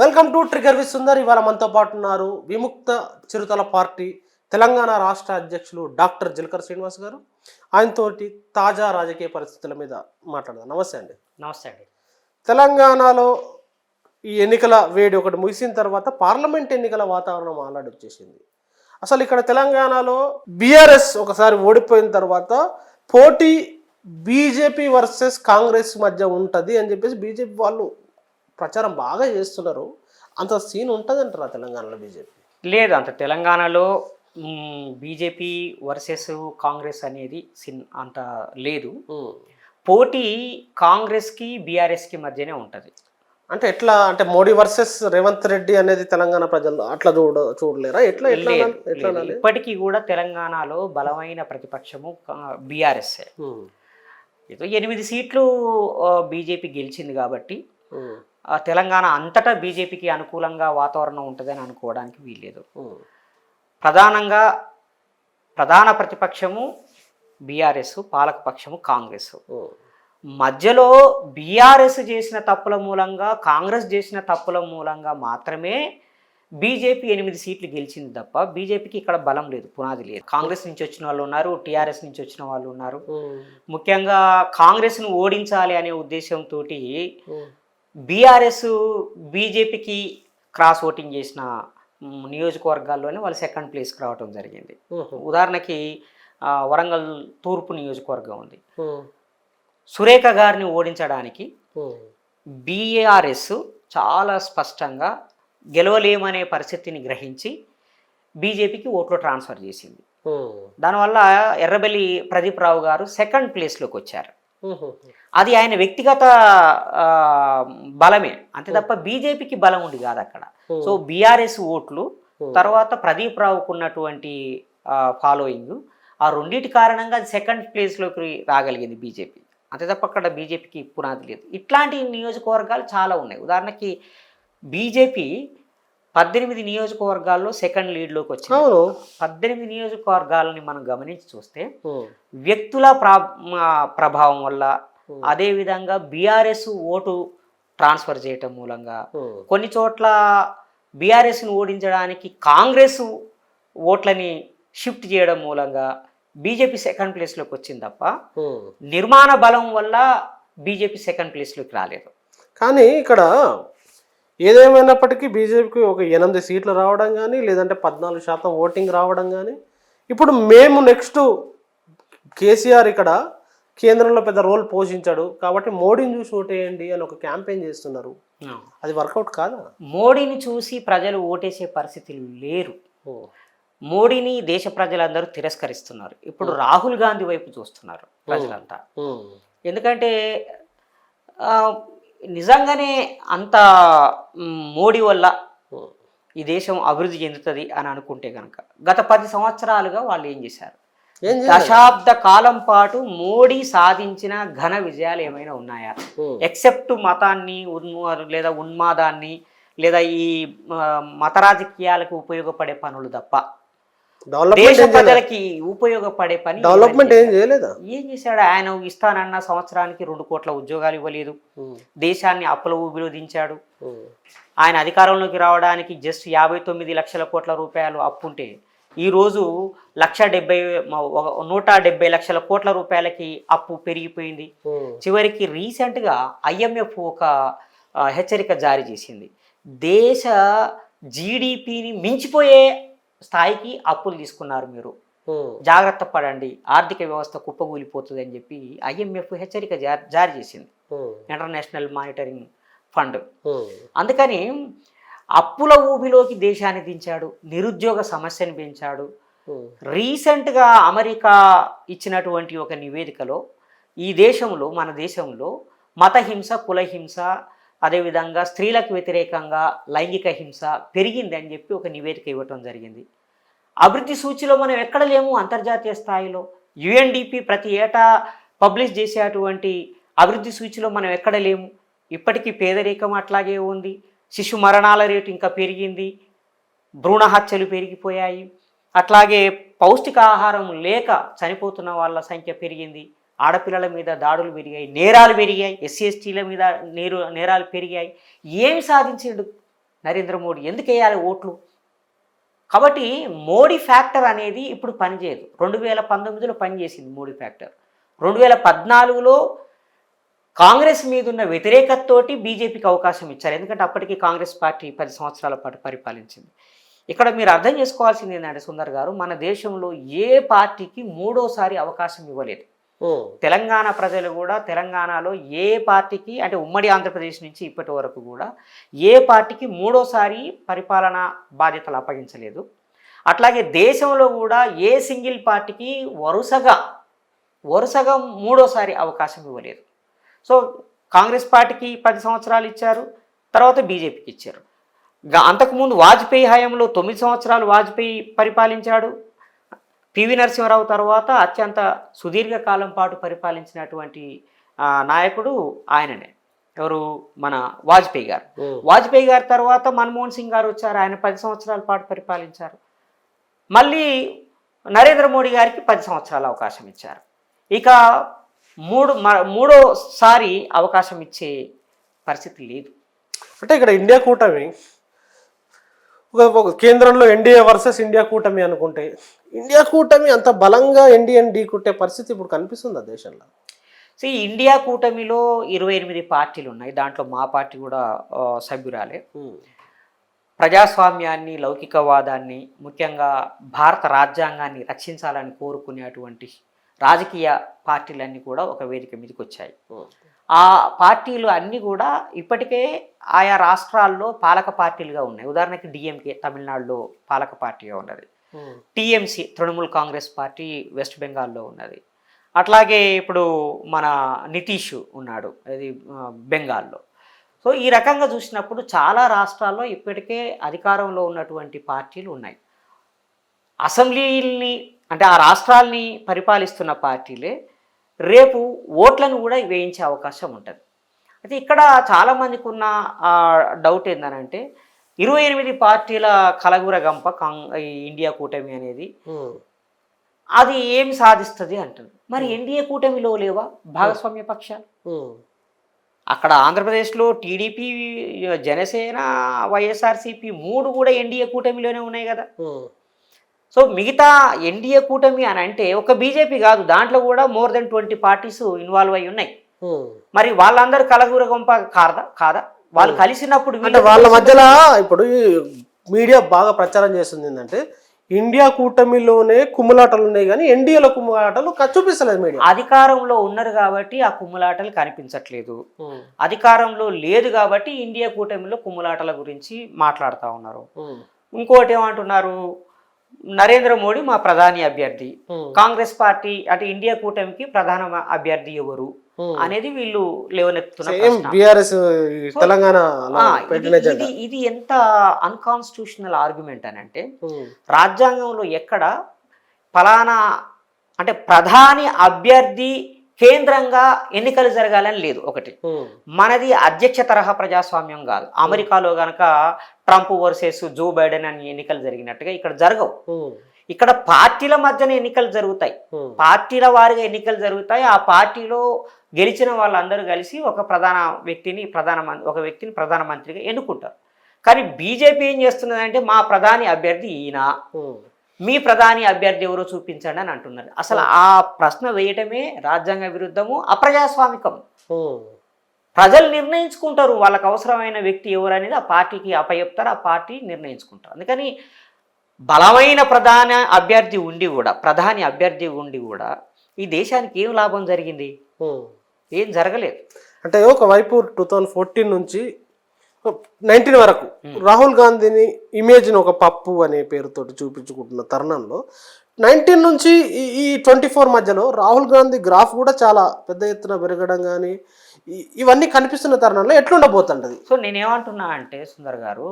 Welcome to trigger with Sundar. ఇవాళ మనతో పాటు ఉన్నారు విముక్త చిరుతల పార్టీ తెలంగాణ రాష్ట్ర అధ్యక్షులు డాక్టర్ జిలకర్ శ్రీనివాస్ గారు. ఆయనతోటి తాజా రాజకీయ పరిస్థితుల మీద మాట్లాడదాం. నమస్తే అండి. నమస్తే అండి. తెలంగాణలో ఈ ఎన్నికల వేడి ఒకటి ముగిసిన తర్వాత పార్లమెంట్ ఎన్నికల వాతావరణం ఆల్రెడీ వచ్చేసింది. అసలు ఇక్కడ తెలంగాణలో బీఆర్ఎస్ ఒకసారి ఓడిపోయిన తర్వాత పోటీ బీజేపీ వర్సెస్ కాంగ్రెస్ మధ్య ఉంటుంది అని చెప్పేసి బీజేపీ వాళ్ళు ప్రచారం బాగా చేస్తున్నారు. అంత సీన్ ఉంటుంది అంటారా తెలంగాణలో బీజేపీ? లేదు అంత తెలంగాణలో బీజేపీ వర్సెస్ కాంగ్రెస్ అనేది సిన్ అంత లేదు. పోటీ కాంగ్రెస్కి బీఆర్ఎస్కి మధ్యనే ఉంటుంది. అంటే ఎట్లా అంటే మోడీ వర్సెస్ రేవంత్ రెడ్డి అనేది తెలంగాణ ప్రజలు అట్లా చూడ చూడలేరా? ఎట్లా ఎట్లా? ఇప్పటికీ కూడా తెలంగాణలో బలమైన ప్రతిపక్షము బీఆర్ఎస్ ఏదో ఎనిమిది సీట్లు బీజేపీ గెలిచింది కాబట్టి తెలంగాణ అంతటా బీజేపీకి అనుకూలంగా వాతావరణం ఉంటుందని అనుకోవడానికి వీల్లేదు. ప్రధానంగా ప్రధాన ప్రతిపక్షము బీఆర్ఎస్ పాలకపక్షము కాంగ్రెస్. మధ్యలో బీఆర్ఎస్ చేసిన తప్పుల మూలంగా కాంగ్రెస్ చేసిన తప్పుల మూలంగా మాత్రమే బీజేపీ ఎనిమిది సీట్లు గెలిచింది తప్ప బీజేపీకి ఇక్కడ బలం లేదు పునాది లేదు. కాంగ్రెస్ నుంచి వచ్చిన వాళ్ళు ఉన్నారు టీఆర్ఎస్ నుంచి వచ్చిన వాళ్ళు ఉన్నారు. ముఖ్యంగా కాంగ్రెస్ను ఓడించాలి అనే ఉద్దేశంతో బీఆర్ఎస్ బీజేపీకి క్రాస్ ఓటింగ్ చేసిన నియోజకవర్గాల్లోనే వాళ్ళు సెకండ్ ప్లేస్కి రావడం జరిగింది. ఉదాహరణకి వరంగల్ తూర్పు నియోజకవర్గం ఉంది. సురేఖ గారిని ఓడించడానికి బీఆర్ఎస్ చాలా స్పష్టంగా గెలవలేమనే పరిస్థితిని గ్రహించి బీజేపీకి ఓట్లు ట్రాన్స్ఫర్ చేసింది. దానివల్ల ఎర్రబెల్లి ప్రదీప్ రావు గారు సెకండ్ ప్లేస్లోకి వచ్చారు. అది ఆయన వ్యక్తిగత బలమే. అంతే తప్ప బీజేపీకి బలం ఉంది కాదు అక్కడ. సో బీఆర్ఎస్ ఓట్లు తర్వాత ప్రదీప్ రావుకు ఉన్నటువంటి ఫాలోయింగ్ ఆ రెండింటి కారణంగా సెకండ్ ప్లేస్లోకి రాగలిగింది బీజేపీ. అంతే తప్ప అక్కడ బీజేపీకి పునాది లేదు. ఇట్లాంటి నియోజకవర్గాలు చాలా ఉన్నాయి. ఉదాహరణకి బీజేపీ పద్దెనిమిది నియోజకవర్గాల్లో సెకండ్ లీడ్లోకి వచ్చింది. పద్దెనిమిది నియోజకవర్గాలని మనం గమనించి చూస్తే వ్యక్తుల ప్రభావం వల్ల. అదేవిధంగా బీఆర్ఎస్ ఓటు ట్రాన్స్ఫర్ చేయటం మూలంగా కొన్ని చోట్ల బీఆర్ఎస్ను ఓడించడానికి కాంగ్రెస్ ఓట్లని షిఫ్ట్ చేయడం మూలంగా బీజేపీ సెకండ్ ప్లేస్లోకి వచ్చింది తప్ప. నిర్మాణ బలం వల్ల బీజేపీ సెకండ్ ప్లేస్లోకి రాలేదు. కానీ ఇక్కడ ఏదేమైనప్పటికీ బీజేపీకి ఒక ఎనిమిది సీట్లు రావడం కానీ లేదంటే పద్నాలుగు శాతం ఓటింగ్ రావడం కానీ ఇప్పుడు మేము నెక్స్ట్ కేసీఆర్ ఇక్కడ కేంద్రంలో పెద్ద రోల్ పోషించాడు. కాబట్టి మోడీని చూసి ఓటేయండి అని ఒక క్యాంపెయిన్ చేస్తున్నారు. అది వర్కౌట్ కాదా? మోడీని చూసి ప్రజలు ఓటేసే పరిస్థితులు లేరు. మోడీని దేశ ప్రజలందరూ తిరస్కరిస్తున్నారు. ఇప్పుడు రాహుల్ గాంధీ వైపు చూస్తున్నారు ప్రజలంతా. ఎందుకంటే నిజంగానే అంత మోడీ వల్ల ఈ దేశం అభివృద్ధి చెందుతుంది అని అనుకుంటే కనుక గత పది సంవత్సరాలుగా వాళ్ళు ఏం చేశారు? దశాబ్ద కాలం పాటు మోడీ సాధించిన ఘన విజయాలు ఏమైనా ఉన్నాయా? ఎక్సెప్ట్ మతాన్ని లేదా ఉన్మాదాన్ని లేదా ఈ మత రాజకీయాలకు ఉపయోగపడే పనులు తప్ప డెవలప్మెంట్? ప్రజలకి ఉపయోగపడే పని డెవలప్మెంట్ ఏం చేయలేదా? ఏం చేశాడు? ఆయన ఇస్తానన్న సంవత్సరానికి రెండు కోట్ల ఉద్యోగాలు ఇవ్వలేదు. ఉమ్, దేశాన్ని అప్పుల ఊబిలో దించాడు. ఉమ్, ఆయన అధికారంలోకి రావడానికి జస్ట్ యాభై తొమ్మిది లక్షల కోట్ల రూపాయలు అప్పు ఉంటే ఈరోజు లక్ష డెబ్బై నూట డెబ్బై లక్షల కోట్ల రూపాయలకి అప్పు పెరిగిపోయింది. ఉమ్, చివరికి రీసెంట్గా ఐఎంఎఫ్ ఒక హెచ్చరిక జారీ చేసింది. దేశ జీడిపిని మించిపోయే స్థాయికి అప్పులు తీసుకున్నారు మీరు. జాగ్రత్త పడండి. ఆర్థిక వ్యవస్థ కుప్పగూలిపోతుంది అని చెప్పి ఐఎంఎఫ్ హెచ్చరిక జారీ చేసింది. International monitoring fund. అందుకని అప్పుల ఊబిలోకి దేశాన్ని దించాడు. నిరుద్యోగ సమస్యను పెంచాడు. రీసెంట్గా అమెరికా ఇచ్చినటువంటి ఒక నివేదికలో ఈ దేశంలో మన దేశంలో మతహింస కులహింస అదేవిధంగా స్త్రీలకు వ్యతిరేకంగా లైంగిక హింస పెరిగింది అని చెప్పి ఒక నివేదిక ఇవ్వటం జరిగింది. అభివృద్ధి సూచిలో మనం ఎక్కడ లేము? అంతర్జాతీయ స్థాయిలో. యుఎన్డిపి ప్రతి ఏటా పబ్లిష్ చేసేటువంటి అభివృద్ధి సూచిలో మనం ఎక్కడ లేము? ఇప్పటికీ పేదరికం అట్లాగే ఉంది. శిశు మరణాల రేటు ఇంకా పెరిగింది. భ్రూణ హత్యలు పెరిగిపోయాయి. అట్లాగే పౌష్టికాహారం లేక చనిపోతున్న వాళ్ళ సంఖ్య పెరిగింది. ఆడపిల్లల మీద దాడులు పెరిగాయి. నేరాలు పెరిగాయి. ఎస్సీ ఎస్టీల మీద నేరు నేరాలు పెరిగాయి. ఏమి సాధించిండు నరేంద్ర మోడీ? ఎందుకు వేయాలి ఓట్లు? కాబట్టి మోడీ ఫ్యాక్టర్ అనేది ఇప్పుడు పనిచేయదు. రెండు వేల పంతొమ్మిదిలో పనిచేసింది మోడీ ఫ్యాక్టర్. రెండు వేల పద్నాలుగులో కాంగ్రెస్ మీద ఉన్న వ్యతిరేకతతోటి బీజేపీకి అవకాశం ఇచ్చారు. ఎందుకంటే అప్పటికి కాంగ్రెస్ పార్టీ పది సంవత్సరాల పాటు పరిపాలించింది. ఇక్కడ మీరు అర్థం చేసుకోవాల్సింది ఏంటంటే సుందర్ గారు మన దేశంలో ఏ పార్టీకి మూడోసారి అవకాశం ఇవ్వలేదు. తెలంగాణ ప్రజలు కూడా తెలంగాణలో ఏ పార్టీకి అంటే ఉమ్మడి ఆంధ్రప్రదేశ్ నుంచి ఇప్పటి వరకు కూడా ఏ పార్టీకి మూడోసారి పరిపాలన బాధ్యతలు అప్పగించలేదు. అట్లాగే దేశంలో కూడా ఏ సింగిల్ పార్టీకి వరుసగా వరుసగా మూడోసారి అవకాశం ఇవ్వలేదు. సో కాంగ్రెస్ పార్టీకి పది సంవత్సరాలు ఇచ్చారు తర్వాత బీజేపీకి ఇచ్చారు. అంతకుముందు వాజ్పేయి హయాంలో తొమ్మిది సంవత్సరాలు వాజ్పేయి పరిపాలించాడు పివి నరసింహారావు తర్వాత అత్యంత సుదీర్ఘకాలం పాటు పరిపాలించినటువంటి నాయకుడు ఆయననే. ఎవరు? మన వాజ్పేయి గారు. వాజ్పేయి గారి తర్వాత మన్మోహన్ సింగ్ గారు వచ్చారు. ఆయన పది సంవత్సరాల పాటు పరిపాలించారు. మళ్ళీ నరేంద్ర మోడీ గారికి పది సంవత్సరాల అవకాశం ఇచ్చారు. ఇక మూడు మూడోసారి అవకాశం ఇచ్చే పరిస్థితి లేదు. అంటే ఇక్కడ ఇండియా కూటమి ఒక కేంద్రంలో ఎన్డీఏ వర్సెస్ ఇండియా కూటమి అనుకుంటే ఇండియా కూటమి అంత బలంగా ఎన్డీఎన్ ఢీ కొట్టే పరిస్థితి ఇప్పుడు కనిపిస్తుంది ఆ దేశంలో? సో ఈ ఇండియా కూటమిలో ఇరవై ఎనిమిది పార్టీలు ఉన్నాయి. దాంట్లో మా పార్టీ కూడా సభ్యురాలే. ప్రజాస్వామ్యాన్ని లౌకికవాదాన్ని ముఖ్యంగా భారత రాజ్యాంగాన్ని రక్షించాలని కోరుకునేటువంటి రాజకీయ పార్టీలన్నీ కూడా ఒక వేదిక మీదకి వచ్చాయి. ఆ పార్టీలు అన్నీ కూడా ఇప్పటికే ఆయా రాష్ట్రాల్లో పాలక పార్టీలుగా ఉన్నాయి. ఉదాహరణకి డిఎంకే తమిళనాడులో పాలక పార్టీగా ఉన్నది. TMC Trinamool Congress party west బెంగాల్లో ఉన్నది. అట్లాగే ఇప్పుడు మన నితీష్ ఉన్నాడు అది బెంగాల్లో. సో ఈ రకంగా చూసినప్పుడు చాలా రాష్ట్రాల్లో ఇప్పటికే అధికారంలో ఉన్నటువంటి పార్టీలు ఉన్నాయి. అసెంబ్లీని అంటే ఆ రాష్ట్రాల్ని పరిపాలిస్తున్న పార్టీలే రేపు ఓట్లను కూడా వేయించే అవకాశం ఉంటుంది. అయితే ఇక్కడ చాలామందికి ఉన్న ఆ, డౌట్ ఏంటనంటే ఇరవై ఎనిమిది పార్టీల కలగుర గంప ఇండియా కూటమి అనేది అది ఏం సాధిస్తుంది అంటారు మరి ఎన్డీఏ కూటమిలో లేవా భాగస్వామ్య పక్షాలు ఉమ్, అక్కడ ఆంధ్రప్రదేశ్లో టీడీపీ జనసేన వైఎస్ఆర్సీపీ మూడు కూడా ఎన్డీఏ కూటమిలోనే ఉన్నాయి కదా. సో మిగతా ఎన్డీఏ కూటమి అని అంటే ఒక బీజేపీ కాదు దాంట్లో కూడా more than twenty parties involve అయి ఉన్నాయి. మరి వాళ్ళందరూ కలగూర గొంప కాదా? కాదా వాళ్ళు కలిసినప్పుడు అంటే వీళ్ళు మధ్యలో ఇప్పుడు మీడియా బాగా ప్రచారం చేస్తుంది ఏంటంటే ఇండియా కూటమిలోనే కుమ్ములాటలు ఉన్నాయి కానీ ఎన్డీఏలో కుమ్ములాటలు చూపిస్తలేదు మీడియా. అధికారంలో ఉన్నారు కాబట్టి ఆ కుమ్ములాటలు కనిపించట్లేదు. అధికారంలో లేదు కాబట్టి ఇండియా కూటమిలో కుమ్ములాటల గురించి మాట్లాడుతూ ఉన్నారు. ఇంకోటి ఏమంటున్నారు? నరేంద్ర మోడీ మా ప్రధాని అభ్యర్థి. కాంగ్రెస్ పార్టీ అంటే ఇండియా కూటమికి ప్రధాన అభ్యర్థి ఎవరు. అనేది వీళ్ళు పెట్టిన ఇది- ఎంత అన్కాన్స్టిట్యూషనల్ ఆర్గ్యుమెంట్ అని అంటే రాజ్యాంగంలో ఎక్కడ ఫలానా అంటే ప్రధాని అభ్యర్థి కేంద్రంగా ఎన్నికలు జరగాలని లేదు ఒకటి. మనది అధ్యక్ష తరహా ప్రజాస్వామ్యం కాదు. అమెరికాలో గనక ట్రంప్ వర్సెస్ జో బైడెన్ అని ఎన్నికలు జరిగినట్టుగా ఇక్కడ జరగవు. ఇక్కడ పార్టీల మధ్యన ఎన్నికలు జరుగుతాయి. పార్టీల వారిగా ఎన్నికలు జరుగుతాయి. ఆ పార్టీలో గెలిచిన వాళ్ళందరూ కలిసి ఒక ప్రధాన వ్యక్తిని ప్రధాన ఒక వ్యక్తిని ప్రధానమంత్రిగా ఎన్నుకుంటారు. కానీ బీజేపీ ఏం చేస్తున్నదంటే మా ప్రధాని అభ్యర్థి ఈయన. మీ ప్రధాని అభ్యర్థి ఎవరో చూపించండి అని అంటున్నారు. అసలు ఆ ప్రశ్న వేయటమే రాజ్యాంగ విరుద్ధము అప్రజాస్వామికం. ప్రజలు నిర్ణయించుకుంటారు వాళ్ళకి అవసరమైన వ్యక్తి ఎవరు అనేది ఆ పార్టీకి అప్పచెప్తారు ఆ పార్టీ నిర్ణయించుకుంటారు. అందుకని బలమైన ప్రధాన అభ్యర్థి ఉండి కూడా ప్రధాని అభ్యర్థి ఉండి కూడా ఈ దేశానికి ఏం లాభం జరిగింది. ఏం జరగలేదు. అంటే ఒకవైపు టూ థౌజండ్ ఫోర్టీన్ నుంచి నైన్టీన్ వరకు. రాహుల్ గాంధీని ఇమేజ్ని ఒక పప్పు అనే పేరుతోటి చూపించుకుంటున్న తరుణంలో నైన్టీన్ నుంచి ఈ- ట్వంటీ ఫోర్ మధ్యలో రాహుల్ గాంధీ గ్రాఫ్ కూడా చాలా పెద్ద ఎత్తున పెరగడం కానీ ఇవన్నీ కనిపిస్తున్న తరుణంలో ఎట్లుండబోతుంటది? సో నేనేమంటున్నా అంటే సుందర్ గారు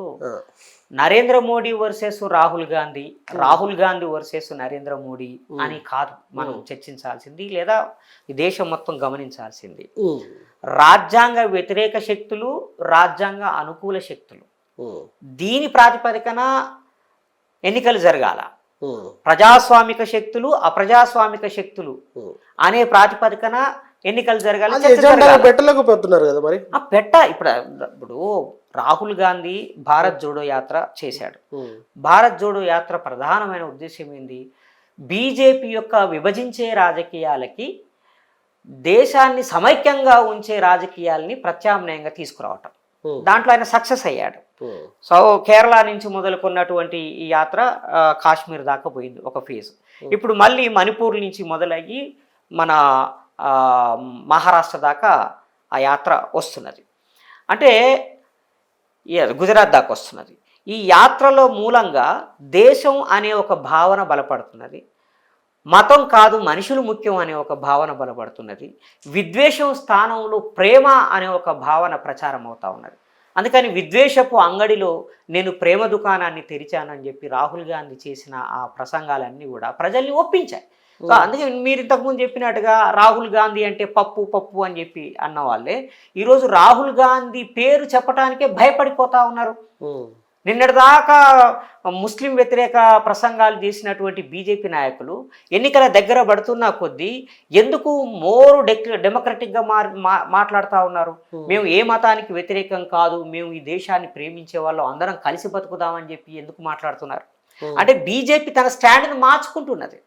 నరేంద్ర మోడీ వర్సెస్ రాహుల్ గాంధీ రాహుల్ గాంధీ వర్సెస్ నరేంద్ర మోడీ అని కాదు మనం చర్చించాల్సింది లేదా ఈ దేశం మొత్తం గమనించాల్సింది. రాజ్యాంగ వ్యతిరేక శక్తులు రాజ్యాంగ అనుకూల శక్తులు. దీని ప్రాతిపదికన ఎన్నికలు జరగాల. ప్రజాస్వామిక శక్తులు అప్రజాస్వామిక శక్తులు అనే ప్రాతిపదికన ఎన్నికలు జరగాలి. పెట్టలేకపోతున్నారు కదా మరి? ఆ పెట్ట ఇప్పుడు ఇప్పుడు రాహుల్ గాంధీ భారత్ జోడో యాత్ర చేశాడు. భారత్ జోడో యాత్ర ప్రధానమైన ఉద్దేశం ఏంది? బీజేపీ యొక్క విభజించే రాజకీయాలకి దేశాన్ని సమైక్యంగా ఉంచే రాజకీయాల్ని ప్రత్యామ్నాయంగా తీసుకురావటం. దాంట్లో ఆయన సక్సెస్ అయ్యాడు. సో కేరళ నుంచి మొదలుకున్నటువంటి ఈ యాత్ర కాశ్మీర్ దాకా పోయింది ఒక ఫేజ్. ఇప్పుడు మళ్ళీ మణిపూర్ నుంచి మొదలయ్యి మన మహారాష్ట్ర దాకా ఆ యాత్ర వస్తున్నది. అంటే గుజరాత్ దాకా వస్తున్నది. ఈ యాత్రలో మూలంగా దేశం అనే ఒక భావన బలపడుతున్నది. మతం కాదు మనుషులు ముఖ్యం అనే ఒక భావన బలపడుతున్నది. విద్వేషం స్థానంలో ప్రేమ అనే ఒక భావన ప్రచారం అవుతా ఉన్నది. అందుకని విద్వేషపు అంగడిలో నేను ప్రేమ దుకాణాన్ని తెరిచానని చెప్పి రాహుల్ గాంధీ చేసిన ఆ ప్రసంగాలన్నీ కూడా ప్రజల్ని ఒప్పించాయి. సో అందుకే మీరు ఇంతకుముందు చెప్పినట్టుగా రాహుల్ గాంధీ అంటే పప్పు పప్పు అని చెప్పి అన్న వాళ్ళే ఈరోజు రాహుల్ గాంధీ పేరు చెప్పడానికే భయపడిపోతా ఉన్నారు. నిన్నటిదాకా ముస్లిం వ్యతిరేక ప్రసంగాలు చేసినటువంటి బీజేపీ నాయకులు ఎన్నికల దగ్గర పడుతున్న కొద్దీ ఎందుకు మోరు డెక్ డెమోక్రటిక్గా మా- మాట్లాడుతూ ఉన్నారు? మేము ఏ మతానికి వ్యతిరేకం కాదు మేము ఈ దేశాన్ని ప్రేమించే వాళ్ళం అందరం కలిసి బతుకుదామని చెప్పి ఎందుకు మాట్లాడుతున్నారు. అంటే బీజేపీ తన స్టాండ్ని మార్చుకుంటున్నది.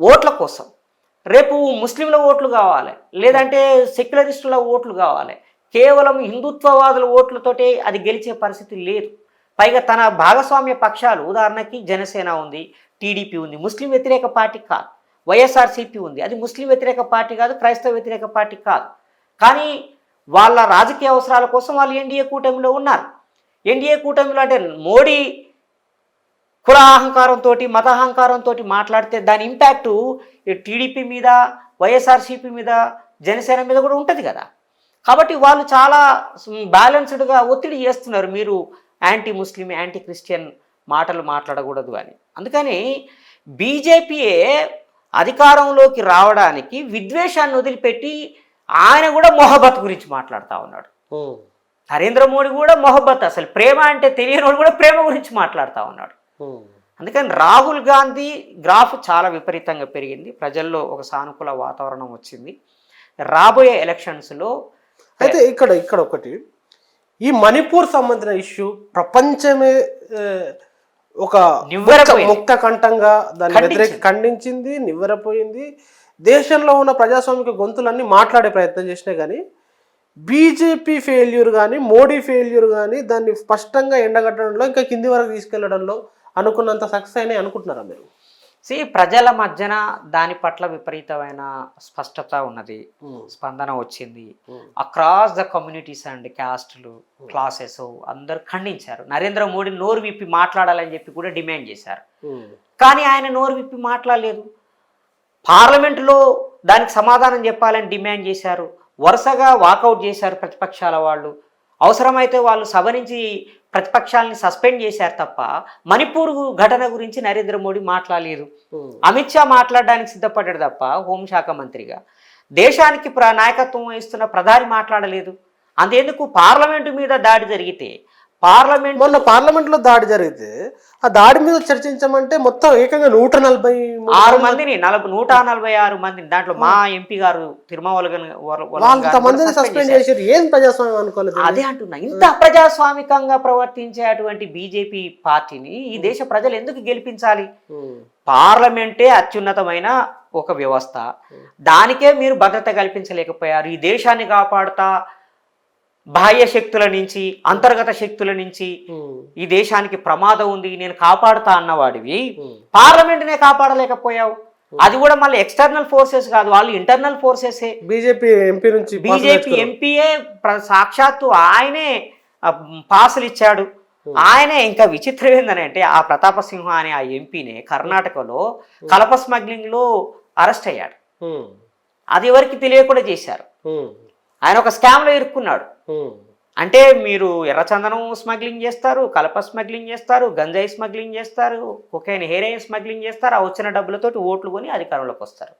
ఓట్ల కోసం. రేపు ముస్లింల ఓట్లు కావాలి లేదంటే సెక్యులరిస్టుల ఓట్లు కావాలి. కేవలం హిందుత్వవాదుల ఓట్లతోటే అది గెలిచే పరిస్థితి లేదు. పైగా తన భాగస్వామ్య పక్షాలు ఉదాహరణకి జనసేన ఉంది టీడీపీ ఉంది ముస్లిం వ్యతిరేక పార్టీ కాదు వైఎస్ఆర్సీపీ ఉంది. అది ముస్లిం వ్యతిరేక పార్టీ కాదు క్రైస్తవ వ్యతిరేక పార్టీ కాదు. కానీ వాళ్ళ రాజకీయ అవసరాల కోసం వాళ్ళు ఎన్డీఏ కూటమిలో ఉన్నారు. ఎన్డీఏ కూటమిలో అంటే మోడీ కుల అహంకారంతో మతహంకారంతో మాట్లాడితే దాని ఇంపాక్టు టీడీపీ మీద వైఎస్ఆర్సీపీ మీద జనసేన మీద కూడా ఉంటుంది కదా. కాబట్టి వాళ్ళు చాలా బ్యాలెన్స్డ్గా ఒత్తిడి చేస్తున్నారు. మీరు యాంటీ ముస్లిం యాంటీ క్రిస్టియన్ మాటలు మాట్లాడకూడదు అని. అందుకని బీజేపీయే అధికారంలోకి రావడానికి విద్వేషాన్ని వదిలిపెట్టి ఆయన కూడా మొహబత్ గురించి మాట్లాడుతూ ఉన్నాడు. నరేంద్ర మోడీ కూడా మొహబ్బత్ అసలు ప్రేమ అంటే తెలియని కూడా ప్రేమ గురించి మాట్లాడుతూ ఉన్నాడు. అందుకని రాహుల్ గాంధీ గ్రాఫ్ చాలా విపరీతంగా పెరిగింది. ప్రజల్లో ఒక సానుకూల వాతావరణం వచ్చింది. రాబోయే ఎలక్షన్స్లో అయితే ఇక్కడ ఇక్కడ ఒకటి ఈ మణిపూర్ సంబంధించిన ఇష్యూ ప్రపంచమే ఒక. ముక్త కంఠంగా దాన్ని. వ్యతిరేక ఖండించింది నివ్వెరపోయింది దేశంలో ఉన్న ప్రజాస్వామిక గొంతులన్నీ మాట్లాడే ప్రయత్నం చేసినాయి కానీ బీజేపీ ఫెయిల్యూర్ కానీ మోడీ ఫెయిల్యూర్ కానీ దాన్ని స్పష్టంగా ఎండగట్టడంలో ఇంకా కింది వరకు తీసుకెళ్ళడంలో అనుకున్నంత సక్సెస్ అయినాయి అనుకుంటున్నారా మీరు సి ప్రజల మధ్యన దాని పట్ల విపరీతమైన స్పష్టత ఉన్నది. స్పందన వచ్చింది. అక్రాస్ ద కమ్యూనిటీస్ అండ్ క్యాస్టులు క్లాసెస్ అందరూ ఖండించారు. నరేంద్ర మోడీ నోరు విప్పి మాట్లాడాలని చెప్పి కూడా డిమాండ్ చేశారు. కానీ ఆయన నోరు విప్పి మాట్లాడలేదు. పార్లమెంటులో దానికి సమాధానం చెప్పాలని డిమాండ్ చేశారు. వరుసగా వాకౌట్ చేశారు ప్రతిపక్షాల వాళ్ళు. అవసరమైతే వాళ్ళు సభ నుంచి ప్రతిపక్షాలని సస్పెండ్ చేశారు తప్ప మణిపూర్ ఘటన గురించి నరేంద్ర మోడీ మాట్లాడలేదు. అమిత్ షా మాట్లాడడానికి సిద్ధపడ్డాడు తప్ప హోంశాఖ మంత్రిగా. దేశానికి ప్ర నాయకత్వం వహిస్తున్న ప్రధాని మాట్లాడలేదు. అంతేందుకు పార్లమెంటు మీద దాడి జరిగితే పార్లమెంట్ మొన్న పార్లమెంట్లో దాడి జరిగితే ఆ దాడి మీద చర్చించమంటే మొత్తం ఏకంగా నూట నలభై ఆరు మందిని నలభై నూట నలభై ఆరు మందిని దాంట్లో మా ఎంపీ గారు మందిని సస్పెండ్ చేసారు ఏం ప్రజాస్వామ్యం అనుకోలేదు అదే అంటున్నా. ఇంత ప్రజాస్వామికంగా ప్రవర్తించే అటువంటి బీజేపీ పార్టీని ఈ దేశ ప్రజలు ఎందుకు గెలిపించాలి? పార్లమెంటే అత్యున్నతమైన ఒక వ్యవస్థ. దానికే మీరు భద్రత కల్పించలేకపోయారు. ఈ దేశాన్ని కాపాడుతా బాహ్య శక్తుల నుంచి అంతర్గత శక్తుల నుంచి ఈ దేశానికి ప్రమాదం ఉంది నేను కాపాడుతా అన్నవాడివి. పార్లమెంట్నే కాపాడలేకపోయావు. అది కూడా మళ్ళీ ఎక్స్టర్నల్ ఫోర్సెస్ కాదు వాళ్ళు ఇంటర్నల్ ఫోర్సెసే బీజేపీ ఎంపీ నుంచి బీజేపీ. ఎంపీయే సాక్షాత్తు ఆయనే పాసులు ఇచ్చాడు. ఆయనే ఇంకా విచిత్రం ఏందని అంటే ఆ ప్రతాప సింహ అనే ఆ ఎంపీనే కర్ణాటకలో కలప స్మగ్లింగ్లో అరెస్ట్ అయ్యాడు. అది ఎవరికి తెలియకుండా చేశారు. ఆయన ఒక స్కామ్లో ఇరుక్కున్నాడు అంటే మీరు ఎర్రచందనం స్మగ్లింగ్ చేస్తారు కలప స్మగ్లింగ్ చేస్తారు గంజాయి స్మగ్లింగ్ చేస్తారు కొకైన్ హెయిరైన్ స్మగ్లింగ్ చేస్తారు ఆ వచ్చిన డబ్బులతోటి ఓట్లు కొని అధికారంలోకి వస్తారు.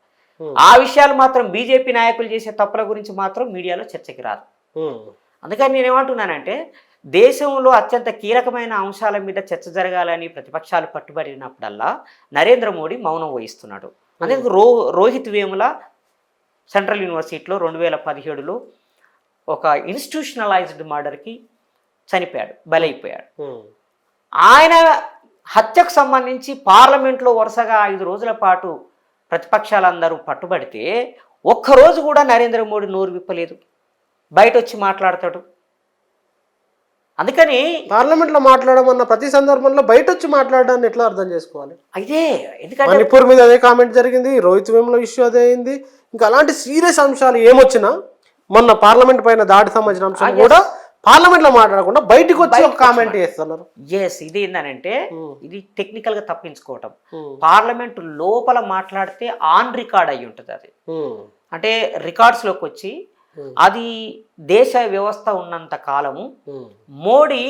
ఆ విషయాలు మాత్రం బీజేపీ నాయకులు చేసే తప్పుల గురించి మాత్రం మీడియాలో చర్చకి రాదు. అందుకని నేనేమంటున్నానంటే దేశంలో అత్యంత కీలకమైన అంశాల మీద చర్చ జరగాలని ప్రతిపక్షాలు పట్టుబడినప్పుడల్లా నరేంద్ర మోడీ మౌనం వహిస్తున్నాడు. అందుకు రో రోహిత్ వేముల సెంట్రల్ యూనివర్సిటీలో రెండు వేల పదిహేడులో ఒక ఇన్స్టిట్యూషనలైజ్డ్ మర్డర్కి చనిపోయాడు బలైపోయాడు. ఆయన హత్యకు సంబంధించి పార్లమెంట్లో వరుసగా ఐదు రోజుల పాటు ప్రతిపక్షాలందరూ పట్టుబడితే ఒక్కరోజు కూడా నరేంద్ర మోడీ నోరు విప్పలేదు బయట వచ్చి మాట్లాడతాడు. అందుకని పార్లమెంట్లో మాట్లాడమన్న ప్రతి సందర్భంలో బయట వచ్చి మాట్లాడడాన్ని ఎట్లా అర్థం చేసుకోవాలి? అయితే ఎందుకంటే మణిపూర్ మీద అదే కామెంట్ జరిగింది రోహిత్ వేముల ఇష్యూ అదే అయింది ఇంకా అలాంటి సీరియస్ అంశాలు ఏమొచ్చినా మొన్న పార్లమెంట్ పైన దాడి సంబంధించిన అంశాలు Ah. కూడా పార్లమెంట్లో మాట్లాడకుండా బయటకు వచ్చి ఒక వచ్చి కామెంట్ చేస్తున్నారు. ఎస్ ఇది ఏంటంటే ఉమ్, ఇది టెక్నికల్గా తప్పించుకోవటం. ఉమ్, పార్లమెంట్ లోపల మాట్లాడితే ఆన్ రికార్డ్ అయి ఉంటుంది అది. ఉమ్, అంటే రికార్డ్స్లోకి వచ్చి ఉమ్, అది దేశ వ్యవస్థ ఉన్నంత కాలము మోడీ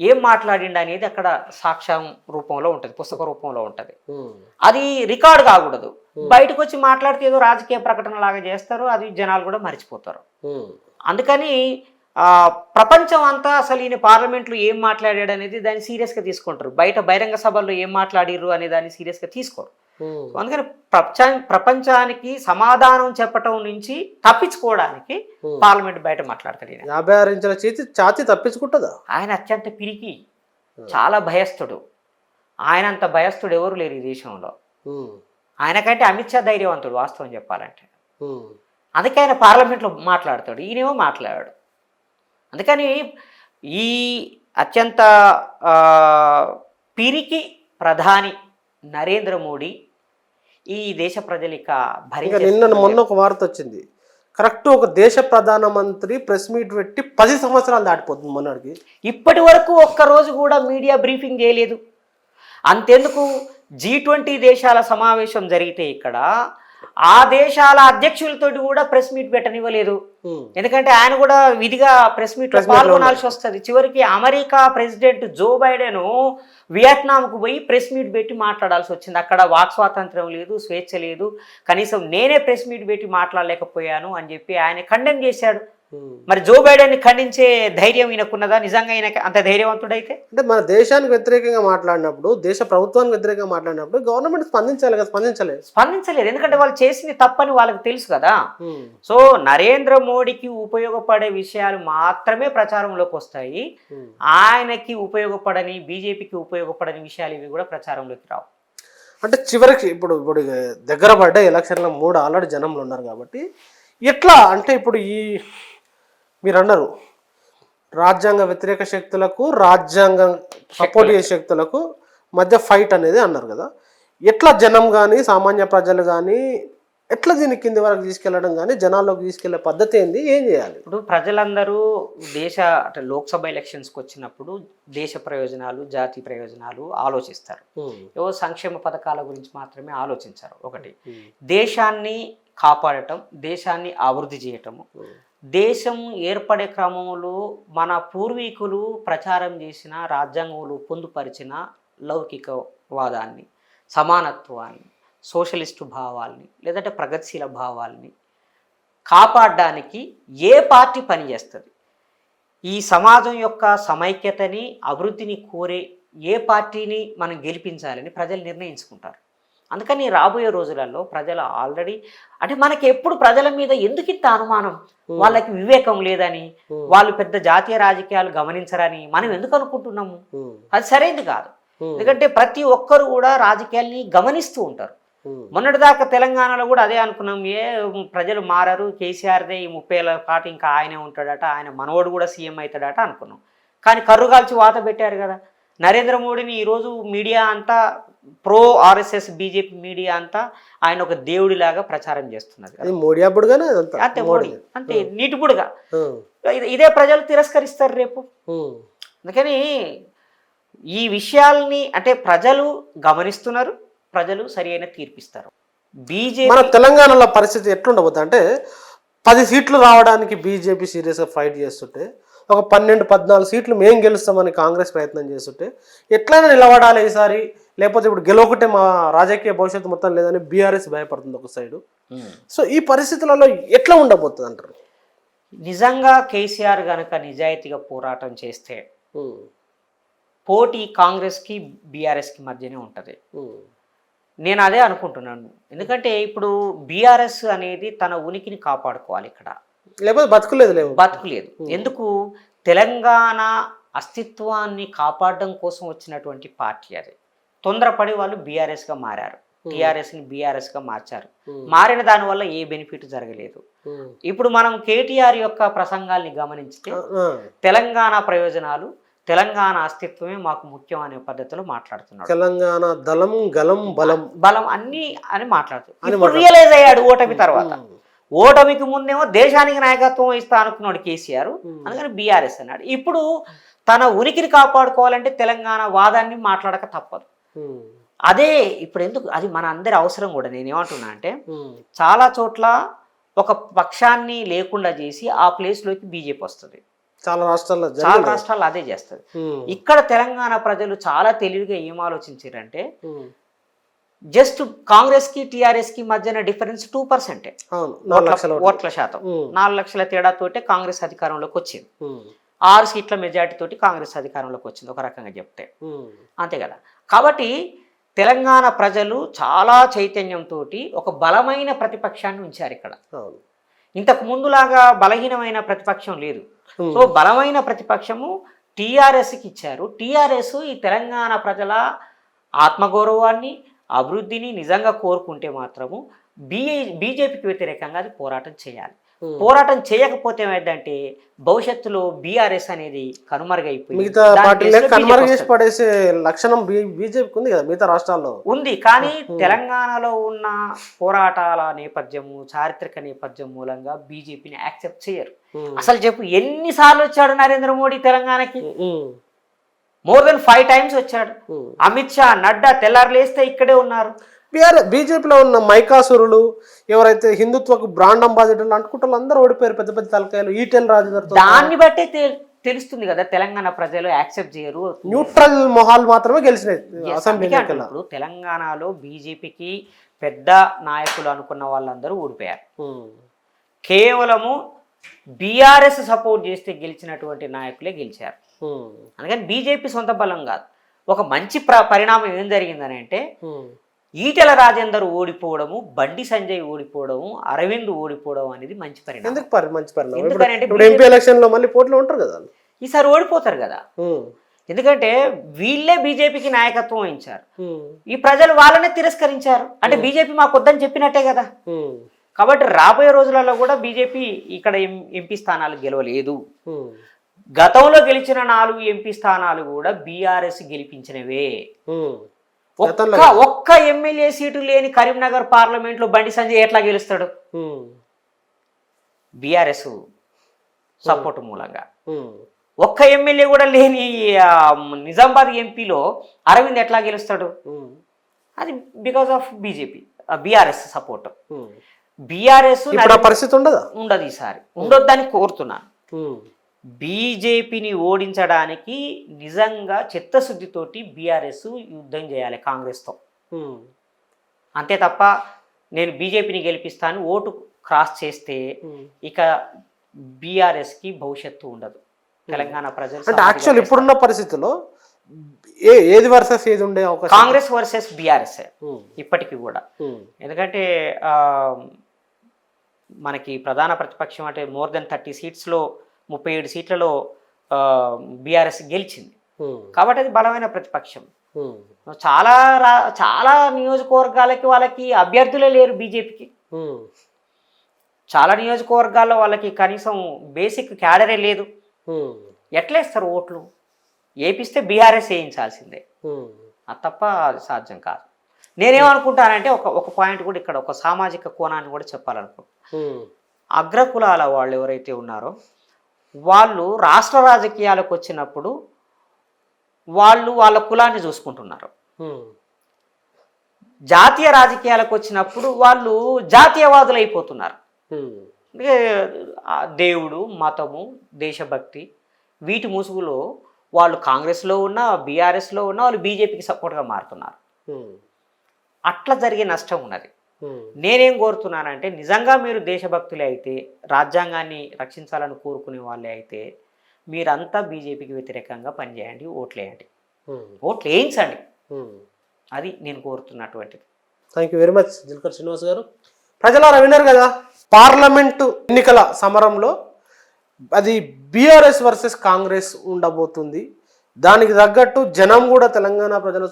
ఏం మాట్లాడిండు అనేది అక్కడ సాక్ష్యం రూపంలో ఉంటుంది పుస్తక రూపంలో ఉంటుంది. అది రికార్డ్ కాకూడదు. బయటకు వచ్చి మాట్లాడితే ఏదో రాజకీయ ప్రకటన లాగా చేస్తారు అది జనాలు కూడా మర్చిపోతారు. అందుకని ఆ, ప్రపంచం అంతా అసలు ఈయన పార్లమెంట్లో ఏం మాట్లాడాడు అనేది దాన్ని సీరియస్గా తీసుకుంటారు. బయట బహిరంగ సభల్లో ఏం మాట్లాడిర్రు అనే దాన్ని సీరియస్గా తీసుకోరు. అందుకని ప్రపంచ ప్రపంచానికి సమాధానం చెప్పటం నుంచి తప్పించుకోవడానికి. పార్లమెంట్ బయట మాట్లాడతాడు ఈయన. యాభై ఆరు ఇంచుల చేతి ఛాతి తప్పించుకుంటుందా? ఆయన అత్యంత పిరికి చాలా భయస్థుడు. ఆయన అంత భయస్థుడు ఎవరు లేరు ఈ దేశంలో. ఆయనకంటే అమిత్ షా ధైర్యవంతుడు వాస్తవం చెప్పాలంటే. అందుకే ఆయన పార్లమెంట్లో మాట్లాడతాడు ఈయనేమో మాట్లాడాడు. అందుకని ఈ అత్యంత పిరికి ప్రధాని నరేంద్ర మోడీ ఈ దేశ ప్రజలు ఇక ఇంకా నిన్న మొన్న భరించే ఒక వార్త వచ్చింది. కరెక్ట్ ఒక దేశ ప్రధానమంత్రి ప్రెస్ మీట్ పెట్టి పది సంవత్సరాలు దాటిపోతుంది మొన్నటికి. ఇప్పటి వరకు ఒక్కరోజు కూడా మీడియా బ్రీఫింగ్ చేయలేదు. అంతెందుకు? జీ ట్వంటీ దేశాల సమావేశం జరిగితే ఇక్కడ ఆ దేశాల అధ్యక్షులతోటి కూడా ప్రెస్ మీట్ పెట్టనివ్వలేదు. ఎందుకంటే ఆయన కూడా విధిగా ప్రెస్లో పాల్గొనాల్సి వస్తుంది. చివరికి అమెరికా ప్రెసిడెంట్ జో బైడెన్ వియత్నాంకు పోయి ప్రెస్ మీట్ పెట్టి మాట్లాడాల్సి వచ్చింది. అక్కడ వాక్ స్వాతంత్రం లేదు స్వేచ్ఛ లేదు. కనీసం నేనే ప్రెస్ మీట్ పెట్టి మాట్లాడలేకపోయాను అని చెప్పి ఆయన ఖండన చేశాడు. మరి జో బైడెన్ ఖండించే ధైర్యం ఈయనకున్నదా? నిజంగా ఈయన అంత ధైర్యవంతుడైతే? అంటే మన దేశానికి వ్యతిరేకంగా మాట్లాడినప్పుడు దేశ ప్రభుత్వానికి వ్యతిరేకంగా మాట్లాడినప్పుడు గవర్నమెంట్ స్పందించాలి కదా స్పందించలేదు. స్పందించలేదు. ఎందుకంటే వాళ్ళు చేసింది తప్పని వాళ్ళకి తెలుసు కదా. సో నరేంద్ర మోడీకి ఉపయోగపడే విషయాలు మాత్రమే ప్రచారంలోకి వస్తాయి. ఆయనకి ఉపయోగపడని బీజేపీకి ఉపయోగపడని విషయాలు ఇవి కూడా ప్రచారంలోకి రావు. అంటే చివరికి ఇప్పుడు ఇప్పుడు దగ్గర పడ్డ ఎలక్షన్లో మూడు ఆల్రెడీ జనంలో ఉన్నారు కాబట్టి ఎట్లా అంటే ఇప్పుడు ఈ మీరు అన్నారు రాజ్యాంగ వ్యతిరేక శక్తులకు రాజ్యాంగం సపోర్ట్ చేసే శక్తులకు మధ్య ఫైట్ అనేది అన్నారు కదా. ఎట్లా జనం కానీ సామాన్య ప్రజలు కానీ ఎట్లా దీని కింది వరకు తీసుకెళ్ళడం కానీ జనాల్లోకి తీసుకెళ్ళే పద్ధతి ఏంది ఏం చేయాలి? ఇప్పుడు ప్రజలందరూ దేశ అంటే లోక్సభ ఎలక్షన్స్కి వచ్చినప్పుడు దేశ ప్రయోజనాలు జాతి ప్రయోజనాలు ఆలోచిస్తారు. ఏవో సంక్షేమ పథకాల గురించి మాత్రమే ఆలోచించరు. ఒకటి దేశాన్ని కాపాడటం దేశాన్ని అభివృద్ధి చేయటము. దేశం ఏర్పడే క్రమంలో మన పూర్వీకులు ప్రచారం చేసిన రాజ్యాంగంలో పొందుపరిచిన లౌకికవాదాన్ని సమానత్వాన్ని సోషలిస్టు భావాల్ని లేదంటే ప్రగతిశీల భావాల్ని కాపాడడానికి ఏ పార్టీ పనిచేస్తుంది? ఈ సమాజం యొక్క సమైక్యతని అభివృద్ధిని కోరే ఏ పార్టీని మనం గెలిపించాలని ప్రజలు నిర్ణయించుకుంటారు? అందుకని రాబోయే రోజులలో ప్రజలు ఆల్రెడీ అంటే మనకి ఎప్పుడు ప్రజల మీద ఎందుకు ఇంత అనుమానం? వాళ్ళకి వివేకం లేదని వాళ్ళు పెద్ద జాతీయ రాజకీయాలు గమనించరని మనం ఎందుకు అనుకుంటున్నాము? అది సరైనది కాదు. ఎందుకంటే ప్రతి ఒక్కరు కూడా రాజకీయాల్ని గమనిస్తూ ఉంటారు. మొన్నటిదాకా తెలంగాణలో కూడా అదే అనుకున్నాం. ఏ ప్రజలు మారరు కేసీఆర్దే ఈ ముప్పై ఏళ్ళ పాటు ఇంకా ఆయనే ఉంటాడట ఆయన మనవడు కూడా సీఎం అవుతాడట అనుకున్నాం. కానీ కర్రు కాల్చి వాత పెట్టారు కదా. నరేంద్ర మోడీని ఈరోజు మీడియా అంతా ప్రో ఆర్ఎస్ఎస్ బీజేపీ మీడియా అంతా ఆయన ఒక దేవుడిలాగా ప్రచారం చేస్తున్నది. మోడీ అప్పుడుగానే అంతే మోడీ. అంతే నీటిపుడుగా ఇది- ప్రజలు తిరస్కరిస్తారు రేపు. అందుకని ఈ విషయాల్ని అంటే ప్రజలు గమనిస్తున్నారు ప్రజలు సరి అయిన తీర్పిస్తారు. మన బీజేపీ తెలంగాణలో పరిస్థితి ఎట్లుండబోతుంది అంటే పది సీట్లు రావడానికి బీజేపీ సీరియస్గా ఫైట్ చేస్తుంటే ఒక పన్నెండు పద్నాలుగు సీట్లు మేం గెలుస్తామని కాంగ్రెస్ ప్రయత్నం చేస్తుంటే ఎట్లయినా నిలబడాలి ఈసారి. లేకపోతే ఇప్పుడు గెలవకుంటే మా రాజకీయ భవిష్యత్తు మొత్తం లేదని బీఆర్ఎస్ భయపడుతుంది ఒక సైడు. సో ఈ పరిస్థితులలో ఎట్లా ఉండబోతుంది అంటారు? నిజంగా కేసీఆర్ గనక నిజాయితీగా పోరాటం చేస్తే పోటీ కాంగ్రెస్కి బీఆర్ఎస్కి మధ్యనే ఉంటుంది. నేను అదే అనుకుంటున్నాను. ఎందుకంటే ఇప్పుడు బీఆర్ఎస్ అనేది తన ఉనికిని కాపాడుకోవాలి ఇక్కడ. లేకపోతే బతుకులేదు లేవు. బతుకులేదు. ఎందుకు? తెలంగాణ అస్తిత్వాన్ని కాపాడడం కోసం వచ్చినటువంటి పార్టీ అది. తొందరపడి వాళ్ళు బీఆర్ఎస్గా మారారు. టీఆర్ఎస్ని బీఆర్ఎస్గా మార్చారు. మారిన దానివల్ల ఏ బెనిఫిట్ జరగలేదు. ఇప్పుడు మనం కేటీఆర్ యొక్క ప్రసంగాల్ని గమనించితే తెలంగాణ ప్రయోజనాలు తెలంగాణ అస్తిత్వమే మాకు ముఖ్యం అనే పద్ధతిలో మాట్లాడుతున్నాడు. తెలంగాణ దళం గలం బలం. బలం అన్ని అని మాట్లాడుతున్నాడు ఇప్పుడు రియలైజ్ అయ్యాడు ఓటమి తర్వాత. ఓటమికి ముందేమో దేశానికి నాయకత్వం ఇస్తా అనుకున్నాడు కేసీఆర్. అందుకని బీఆర్ఎస్ అన్నాడు. ఇప్పుడు తన ఉనికిని కాపాడుకోవాలంటే తెలంగాణ వాదాన్ని మాట్లాడక తప్పదు. అదే ఇప్పుడు ఎందుకు అది మన అందరి అవసరం కూడా. నేను ఏమంటున్నా అంటే చాలా చోట్ల ఒక పక్షాన్ని లేకుండా చేసి ఆ ప్లేస్లోకి బీజేపీ వస్తుంది. చాలా రాష్ట్రాల్లో చాలా జరిగింది. రాష్ట్రాలు అదే చేస్తుంది. ఇక్కడ తెలంగాణ ప్రజలు చాలా తెలివిగా ఏం ఆలోచించారంటే జస్ట్ కాంగ్రెస్కి టిఆర్ఎస్కి మధ్యన డిఫరెన్స్ టూ పర్సెంటే. ఓట్లు. శాతం. నాలుగు లక్షల తేడాతోటే కాంగ్రెస్ అధికారంలోకి వచ్చింది. ఆరు సీట్ల మెజార్టీ తోటి కాంగ్రెస్ అధికారంలోకి వచ్చింది ఒక రకంగా చెప్తే. అంతే కదా. కాబట్టి తెలంగాణ ప్రజలు చాలా చైతన్యంతో ఒక బలమైన ప్రతిపక్షాన్ని ఉంచారు ఇక్కడ. ఇంతకు ముందులాగా బలహీనమైన ప్రతిపక్షం లేదు. సో బలమైన ప్రతిపక్షము టీఆర్ఎస్కి ఇచ్చారు. టీఆర్ఎస్ ఈ తెలంగాణ ప్రజల ఆత్మగౌరవాన్ని అభివృద్ధిని నిజంగా కోరుకుంటే మాత్రము బీఏ బీజేపీకి వ్యతిరేకంగా అది పోరాటం చేయాలి. పోరాటం చేయకపోతే ఏమైందంటే భవిష్యత్తులో బీఆర్ఎస్ అనేది కనుమరుగైపోయి మిగతా దాని పార్టీలే ప్లేస్లో కన్వర్ట్ BJP చేసి వస్తుంది. పడేసే లక్షణం బీజేపీకి ఉంది కదా మిగతా రాష్ట్రాల్లో. ఉంది కానీ. తెలంగాణలో ఉన్న పోరాటాల నేపథ్యము చారిత్రక నేపథ్యం మూలంగా బీజేపీని యాక్సెప్ట్ చేయరు. అసలు చెప్పు ఎన్నిసార్లు వచ్చాడు నరేంద్ర మోడీ తెలంగాణకి? మోర్ దెన్ ఫైవ్ టైమ్స్ వచ్చాడు. ఉమ్. అమిత్ షా నడ్డా తెల్లారులేస్తే ఇక్కడే ఉన్నారు. బీఆర్ బీజేపీలో ఉన్న మైకాసురులు ఎవరైతే హిందుత్వకు బ్రాండ్ అంబాసిడర్లు అనుకుంటారు అందరూ ఓడిపోయారు పెద్ద పెద్ద తలకాయలు. ఈటెల్ రాజేందర్తో దాన్ని బట్టే తెలుస్తుంది కదా తెలంగాణ ప్రజలు యాక్సెప్ట్ చేయరు. న్యూట్రల్ మొహాలు మాత్రమే గెలిచినాయి. ఇప్పుడు తెలంగాణలో బీజేపీకి పెద్ద నాయకులు అనుకున్న వాళ్ళందరూ ఓడిపోయారు. ఉమ్, కేవలము బీఆర్ఎస్ సపోర్ట్ చేస్తే గెలిచినటువంటి నాయకులే గెలిచారు. అందుకని బీజేపీ సొంత బలం కాదు. ఒక మంచి ప్ర పరిణామం ఏం జరిగిందని అంటే ఈటెల రాజేందర్ ఓడిపోవడము బండి సంజయ్ ఓడిపోవడము అరవింద్ ఓడిపోవడం అనేది మంచి పరిణామం. ఎందుకు మంచి పరిణామం? ఇప్పుడు ఎందుకనంటే ఇప్పుడు ఎంపీ ఎలక్షన్లో మళ్ళీ పోటీలో ఉంటారు కదా వాళ్ళు. ఈసారి ఓడిపోతారు కదా. ఎందుకంటే వీళ్ళే బీజేపీకి నాయకత్వం వహించారు. ఈ ప్రజలు వాళ్ళనే తిరస్కరించారు. అంటే బీజేపీ మాకు వద్దని చెప్పినట్టే కదా. కాబట్టి రాబోయే రోజులలో కూడా బీజేపీ ఇక్కడ ఎంపీ స్థానాలు గెలవలేదు. గతంలో గెలిచిన నాలుగు ఎంపీ స్థానాలు కూడా బీఆర్ఎస్ గెలిపించినవే. ఒక్క ఒక్క ఎమ్మెల్యే సీటు లేని కరీంనగర్ పార్లమెంట్లో బండి సంజయ్ ఎట్లా గెలుస్తాడు? బీఆర్ఎస్ సపోర్ట్ మూలంగా. ఒక్క ఎమ్మెల్యే కూడా లేని నిజామాబాద్ ఎంపీలో అరవింద్ ఎట్లా గెలుస్తాడు? అది because of BJP BRS support. BRS పరిస్థితి ఉండదా? ఉండదు ఈసారి. ఉండొద్దని కోరుతున్నాను. బీజేపీని ఓడించడానికి నిజంగా చిత్తశుద్ధితోటి బీఆర్ఎస్ యుద్ధం చేయాలి కాంగ్రెస్తో. అంతే తప్ప నేను బీజేపీని గెలిపిస్తాను ఓటు క్రాస్ చేస్తే. ఇక బీఆర్ఎస్కి భవిష్యత్తు ఉండదు. తెలంగాణ ప్రజలు అంటే యాక్చువల్ ఇప్పుడున్న పరిస్థితుల్లో ఏ ఏది వర్సెస్ ఏది ఉండే అవకాశం? కాంగ్రెస్ వర్సెస్ బీఆర్ఎస్ ఇప్పటికీ కూడా. ఎందుకంటే మనకి ప్రధాన ప్రతిపక్షం అంటే మోర్ దెన్ థర్టీ సీట్స్లో ముప్పై ఏడు సీట్లలో బీఆర్ఎస్ గెలిచింది. కాబట్టి అది బలమైన ప్రతిపక్షం. చాలా రా చాలా నియోజకవర్గాలకి వాళ్ళకి అభ్యర్థులే లేరు బీజేపీకి. చాలా నియోజకవర్గాల్లో వాళ్ళకి కనీసం బేసిక్ క్యాడరే లేదు. ఎట్లేస్తారు ఓట్లు? ఏపిస్తే బీఆర్ఎస్ వేయించాల్సిందే. అది తప్ప అది సాధ్యం కాదు. నేనేమనుకుంటానంటే ఒక ఒక పాయింట్ కూడా ఇక్కడ ఒక సామాజిక కోణాన్ని కూడా చెప్పాలనుకుంటున్నాను అగ్రకులాల వాళ్ళు ఎవరైతే ఉన్నారో వాళ్ళు రాష్ట్ర రాజకీయాలకు వచ్చినప్పుడు వాళ్ళు వాళ్ళ కులాన్ని చూసుకుంటున్నారు. జాతీయ రాజకీయాలకు వచ్చినప్పుడు వాళ్ళు జాతీయవాదులు అయిపోతున్నారు. దేవుడు మతము దేశభక్తి వీటి ముసుగులో వాళ్ళు కాంగ్రెస్లో ఉన్న బీఆర్ఎస్లో ఉన్న వాళ్ళు బీజేపీకి సపోర్ట్గా మారుతున్నారు. అట్లా జరిగే నష్టం ఉన్నది. నేనేం కోరుతున్నానంటే నిజంగా మీరు దేశభక్తులే అయితే రాజ్యాంగాన్ని రక్షించాలని కోరుకునే వాళ్ళే అయితే మీరంతా బీజేపీకి వ్యతిరేకంగా పనిచేయండి ఓట్లేయండి. ఉమ్, ఓట్లు వేయించండి. ఉమ్. అది నేను కోరుతున్నటువంటిది. Thank you very much Jilkar Srinivas గారు. ప్రజలారా విన్నారు కదా పార్లమెంటు ఎన్నికల సమరంలో అది బీఆర్ఎస్ వర్సెస్ కాంగ్రెస్ ఉండబోతుంది. దానికి తగ్గట్టు జనం కూడా తెలంగాణ ప్రజలు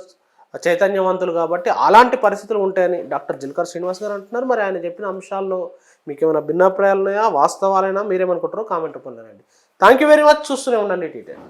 చైతన్యవంతులు కాబట్టి అలాంటి పరిస్థితులు ఉంటాయని డాక్టర్ జిల్కర్ శ్రీనివాస్ గారు అంటున్నారు. మరి ఆయన చెప్పిన అంశాల్లో మీకు ఏమైనా భిన్నాభిప్రాయాలు ఉన్నాయా? వాస్తవాలైనా మీరేమనుకుంటారో కామెంట్ రూపంలో రండి థ్యాంక్ యూ వెరీ మచ్ చూస్తూనే ఉండండి డీటెయిల్